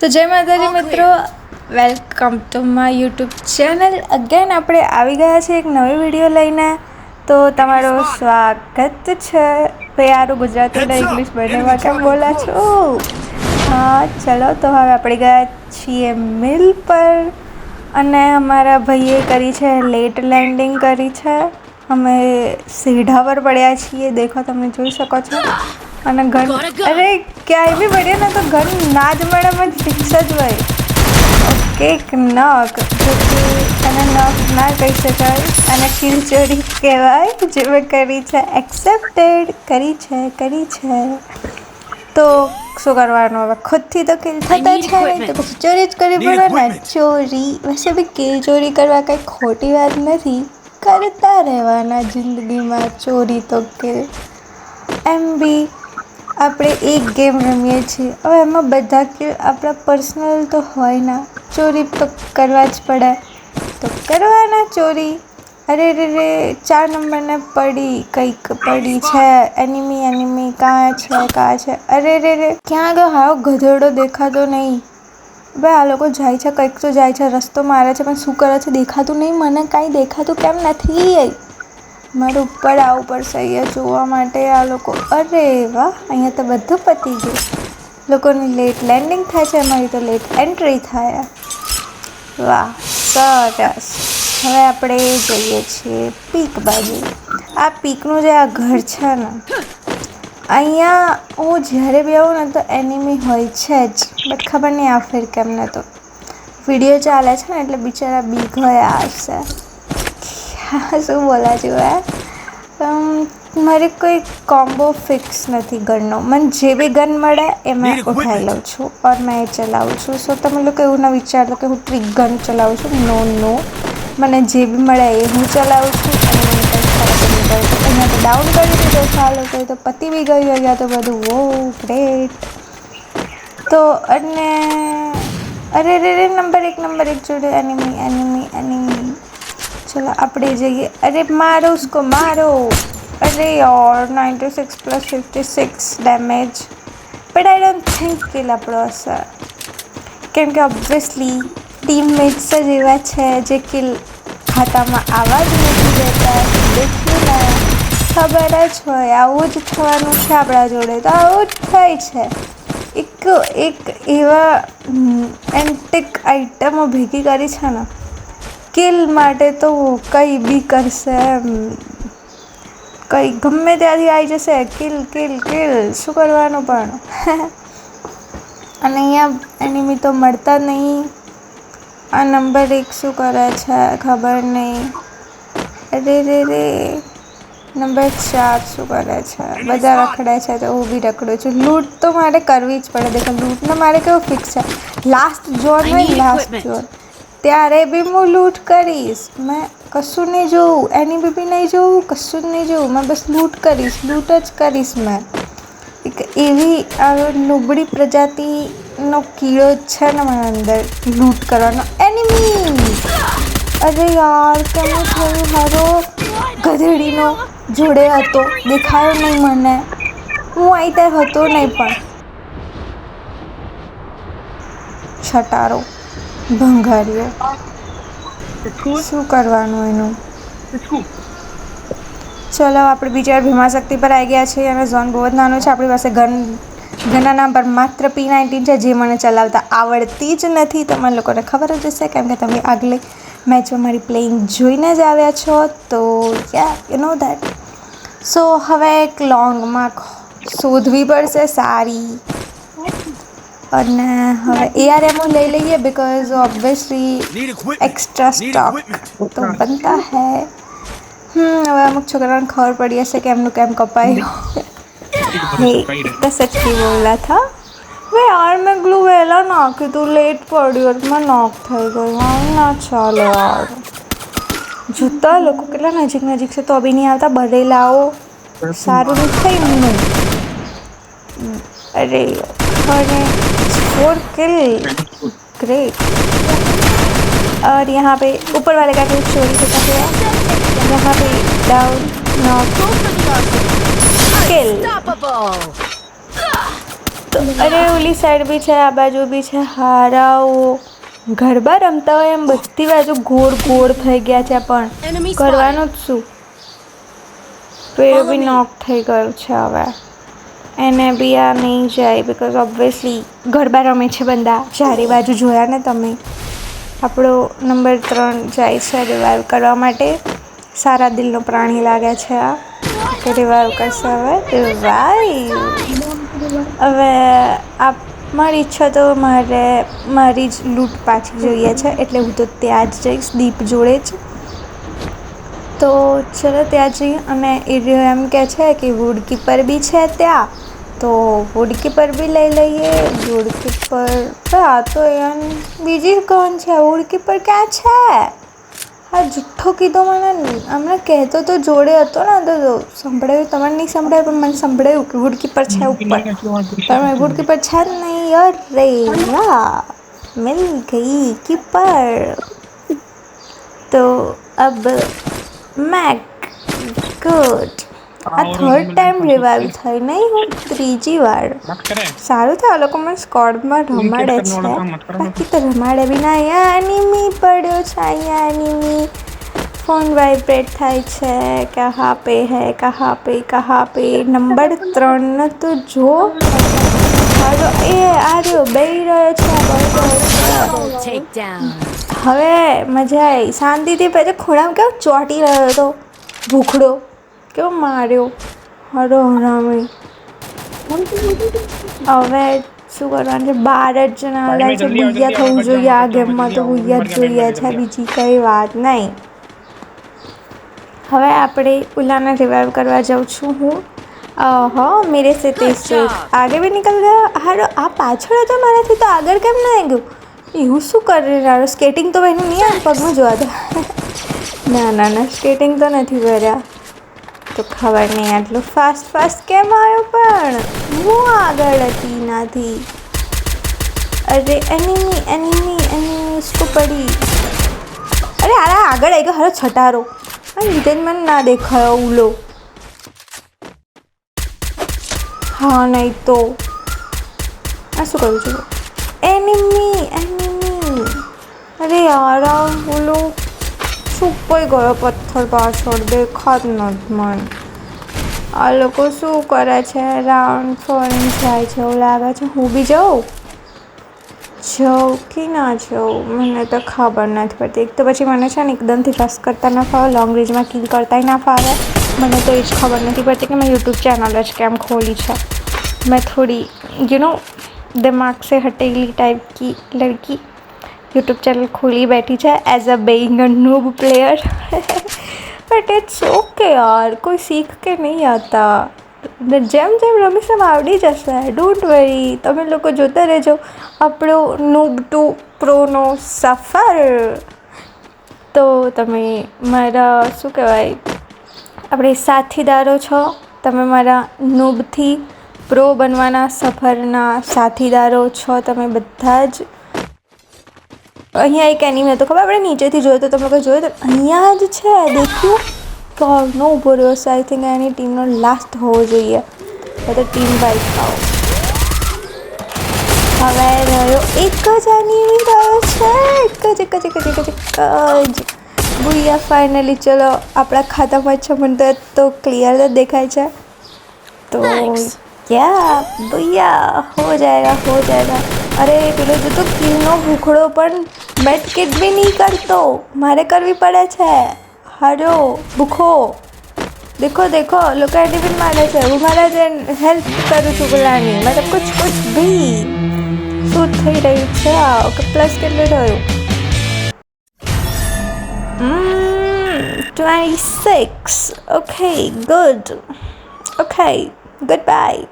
તો જય માતાજી મિત્રો welcome to my YouTube channel again આપણે આવી ગયા છીએ એક નવી વીડિયો લઈને. તો તમારું સ્વાગત છે. ભાઈ આરું ગુજરાતી અને ઇંગ્લિશ બંનેમાં કેમ બોલા છો? હા ચલો તો હવે આપણે ગયા છીએ મિલ પર. અને અમારા ભાઈએ કરી છે લેટ લેન્ડિંગ કરી છે. અમે સીઢા પર પડ્યા છીએ. દેખો તમે જોઈ શકો છો. અને ઘર અરે ક્યાંય બી મળીએ ને તો ઘર ના જ મળે જ ફિક્સ જ હોય. ઓકે એક નખ જો કે એને નખ ના કહી શકાય. અને ખીલચોરી કહેવાય જે મેં કરી છે. એક્સેપ્ટેડ કરી છે કરી છે. તો શું કરવાનું હવે? ખુદથી તો કિલ થતા જ નહીં તો પછી ચોરી જ કરવી પડે ને? ચોરી. વૈસે બી કિલ ચોરી કરવા કંઈ ખોટી વાત નથી. કરતા રહેવાના જિંદગીમાં ચોરી તો કિલ એમ બી આપણે એક ગેમ રમીએ છીએ. હવે એમાં બધા કે આપણા પર્સનલ તો હોય ના. ચોરી તો કરવા જ પડે. તો કરવાના ચોરી. અરે રે રે ચાર નંબરને પડી કંઈક, પડી છે. એનિમી એનિમી કાં છે કાં છે. અરે રે રે ક્યાં ગયો હાવ ગધેડો દેખાતો નહીં. ભાઈ આ લોકો જાય છે, કંઈક તો જાય છે, રસ્તો મારે છે, પણ શું કરે છે, દેખાતું નહીં. મને કાંઈ દેખાતું કેમ નથી? મારે ઉપર આવવું પડશે અહીંયા જોવા માટે આ લોકો, અરે વાહ, અહીંયા તો બધું પતી ગયું. લોકોની લેટ લેન્ડિંગ થાય છે, અમારી તો લેટ એન્ટ્રી થાય. વાહ, સરસ. હવે આપણે જઈએ છીએ પીક બાજુ. આ પીકનું જે આ ઘર છે ને, અહીંયા હું જ્યારે બી આવું ને તો એનિમી હોય છે જ બટ ખબર નહીં આ ફેર કેમ ને તો. વીડિયો ચાલે છે ને, એટલે બિચારા બી ગયા હશે. શું બોલા છું મારે કોઈ કોમ્બો ફિક્સ નથી ગનનો મને જે બી ગન મળે એ મેં ઉઠાવી લઉં છું ઓર મેં એ ચલાવું છું. સો તમે લોકો એવું ના વિચારો કે હું ટ્રિક ગન ચલાવું છું. નો નો મને જે બી મળે એ હું ચલાવું છું. અને અહીંયા તો ડાઉન કરી દીધો ચાલો તો તો પતી બી ગયું અહીંયા તો બધું. વો ગ્રેટ તો અને અરે રે રે નંબર એક નંબર એક જોડે એનિમી એનિમી એનિમી ચલો આપણે જઈએ. અરે મારો ઉસકો, મારો. અરે ઓર ninety six plus fifty six damage but I don't think kill આપણો અસર કેમ કે ઓબ્વિયસલી ટીમમેટ્સ જ એવા છે જે કિલ ખાતામાં આવા જ નથી રહેતા દેખ્યું ખબર જ હોય, આવું જ થવાનું છે આપણા જોડે. તો આવું જ થાય છે. એક એક એવા એન્ટિક આઈટમો ભેગી કરી છે ને કિલ માટે તો કંઈ બી કરશે એમ. કંઈ ગમે ત્યાંથી આવી જશે. Kill kill kill. શું કરવાનું પણ? અને અહીંયા એનિમી તો મળતા નહીં. આ નંબર એક શું કરે છે? ખબર નહીં. અરે રે રે નંબર ચાર શું કરે છે? બધા રખડે છે તો હું બી રખડું છું. લૂંટ તો મારે કરવી જ પડે. દેખો લૂંટને મારે કેવું ફિક્સ છે? લાસ્ટ જોન હોય લાસ્ટ જોન ત્યારે બી હું લૂંટ કરીશ. મેં કશું નહીં જોવું એની બી બી નહીં જોવું કશું જ નહીં જોવું મેં બસ લૂંટ કરીશ, લૂંટ જ કરીશ મેં. એક એવી નબળી પ્રજાતિનો કીડો છે ને મારા અંદર, લૂંટ કરવાનો. એનિમી અરે યાર કેમ થયું મારો ગધેડીનો જોડે હતો. દેખાયો નહીં મને. હું અહીં ત્યાં હતો નહીં પણ. છટારો. ભંગારીઓ. શું કરવાનું એનું? ચલો આપણે બીજા ભીમાશક્તિ પર આવી ગયા છીએ અને ઝોન બહુ જ નાનો છે. આપણી પાસે ગન ગનના નામ પર માત્ર પી નાઇન્ટીન છે જે મને ચલાવતા આવડતી જ નથી. તમારા લોકોને ખબર જ હશે કેમ કે તમે આગલી મેચમાં મારી પ્લેઇંગ જોઈને જ આવ્યા છો. તો યા યુ નો દેટ સો હવે એક લોંગમાં શોધવી પડશે સારી. અને હવે એઆરએમઓ લઈ લઈએ બિકોઝ ઓબ્વિયસલી એક્સ્ટ્રા સ્ટોક તો બનતા હે હમ હવે અમુક છોકરાને ખબર પડી હશે કે એમનું કેમ કપાયું તો સચ્ચી બોલા થા વે યાર મેં ગ્લુ વહેલા નાખ્યું તું લેટ પડ્યું એટલે નોક થઈ ગયું ના ચાલે યાર જોતા લોકો કેટલા નજીક નજીક છે તો બી નહીં આવતા બરેલાઓ સારું નહીં થયું અરે હવે फोर किल ग्रेट और यहाँ पे ऊपर वाले का किल चोरी होता है यहाँ पे डाउन नॉक किल તો અરે ઓલી સાઈડ બી છે આ બાજુ બી છે હારાઓ ગરબા રમતા હોય એમ બધી બાજુ ગોળ ગોળ થઈ ગયા છે પણ Enemy કરવાનું જ શું પેલો બી નોક થઈ ગયું છે હવે એને બી આ નહીં જાય બિકોઝ ઓબ્વિયસલી ગરબા રમે છે બંદા ચારે બાજુ જોયા ને તમે. આપણો નંબર ત્રણ જાય છે રિવાઈવ કરવા માટે. સારા દિલનો પ્રાણી લાગે છે આ. કે રિવાઈવ કરશે હવે? રિવાઈવ હવે આ મારી ઈચ્છા તો મારે મારી જ લૂંટ પાછી જોઈએ છે. એટલે હું તો ત્યાં જ જઈશ, દીપ જોડે જ. તો ચલો ત્યાં જઈએ અને એ એમ કહે છે કે વુડકીપર બી છે ત્યાં. તો વુડકીપર બી લઈ લઈએ. વુડકીપર આ તો એમ બીજી કોણ છે? વુડકીપર ક્યાં છે? હા જુઠ્ઠો કીધો મને. હમણાં કહેતો તો જોડે હતો ને તો સંભળાયું. તમારે નહીં સંભળાયું પણ મને સંભળાયું કે વુડકીપર છે ઉપર. પણ વુડકીપર છે. જ નહીં. અરે વાહ! મિલ ગઈ કીપર. તો અબ મેક ગુડ. આ થર્ડ ટાઈમ રિવાઇવ થઈ નહીં હું ત્રીજી વાર. સારું થાય આ લોકો મને સ્કોડમાં રમાડે છે. બાકી તો રમાડે વિના ના અહીંયા એનિમી પડ્યો છે અહીંયા એનિમી ફોન વાઇબ્રેટ થાય છે કહા પે હે કહા પે કહા પે નંબર ત્રણ તો જો. હાલો એ આર્યો બેહી રહ્યો છે હવે મજા આવી શાંતિથી પછી ખોળામાં કેવો? ચોંટી રહ્યો હતો. ભૂખડો. કેવો માર્યો? હરો હરામી. હવે શું કરવાનું છે? બાર જ જણા લાય છે. ભૂયા થવું જોઈએ. આ ગેમમાં તો ભૂયા જ જોઈએ છે. બીજી કંઈ વાત નહીં. હવે આપણે ઉલાને રિવાઈવ કરવા જાઉં છું હું. હા મેરે સે તેજ ચોક બી નીકળ ગયા? હારો આ પાછળ હતા મારાથી તો આગળ કેમ ના આવી ગયું? હું શું કરી રહ્યો સ્કેટિંગ તો એનું નહીં આવે પગમાં જોવા દે. ના ના ના સ્કેટિંગ તો નથી કર્યા. તો ખબર નહીં આટલું ફાસ્ટ ફાસ્ટ કેમ આવ્યો પણ? હું આગળ હતી નથી અરે એની એની એની ઇસકો પડી? અરે, આરા, આગળ આવી ગયો. હરો છટારો. રીતે લીધે મને ના દેખાયો, ઉલો. હા, નહીં તો. આ શું કરું છું? એની એનિમી અરે યાર ઓલું કોઈ ગયો પથ્થર પાછળ, દેખાત નથી મને. આ લોકો શું કરે છે? રાઉન્ડ ફોરેન જાય છે, એવું લાગે છે. હું બી જાઉં? જાઉં કે ના જાઉં? મને તો ખબર નથી પડતી. એક તો પછી મને છે ને એકદમથી રસ કરતા ના ફાવે લોંગ રેન્જમાં કિલ કરતાય ના ફાવે. મને તો એ જ ખબર નથી પડતી કે મેં યુટ્યુબ ચેનલ જ કેમ ખોલી છે. મેં થોડી યુ નો દિમાગ સે હટેલી ટાઈપ કી, લડકી યુટ્યુબ ચેનલ ખોલી બેઠી છે as a being a noob player but it's okay યાર, કોઈ શીખ કે નહીં આવતા જેમ જેમ રમીશમ આવડી જશે. ડોન્ટ વરી તમે લોકો જોતા રહેજો. આપણો નૂબ ટુ પ્રોનો સફર. તો તમે મારા, શું કહેવાય, આપણે સાથીદારો છો. તમે મારા નૂબથી પ્રો બનવાના સફરના સાથીદારો છો. તમે બધા જ અહીંયા એક એનિમે તો ખબર? આપણે નીચેથી જોયું તો તમે લોકો જોયું તો અહીંયા જ છે. દેખ્યું? કોર્નો ઊભો રહ્યો છે. આઈ થિંક એની ટીમનો લાસ્ટ હોવો જોઈએ. તો ટીમ વાઇટ થાઓ હવે રહ્યો એક જ એનિમી રહ્યો છે. એક જ એક જ એક જ એક જ એક જ. ભૂયા ફાઇનલી ચલો. આપણા ખાતામાં છ મિનિટ તો ક્લિયર જ દેખાય છે. તો યા ભૈયા હો જાયગા હો જાયગા અરે પેલો જો તો કિલનો ભૂખડો પણ બેટ કિટ બી નહીં કરતો મારે કરવી પડે છે હારો ભૂખો દેખો દેખો લોકો ટિફિન મારે છે હું મારા જે હેલ્પ કરું છું બોલાની મતલબ કુછ કુછ ભી શું થઈ રહ્યું છે ઓકે પ્લસ કેટલું થયું twenty six okay good okay good bye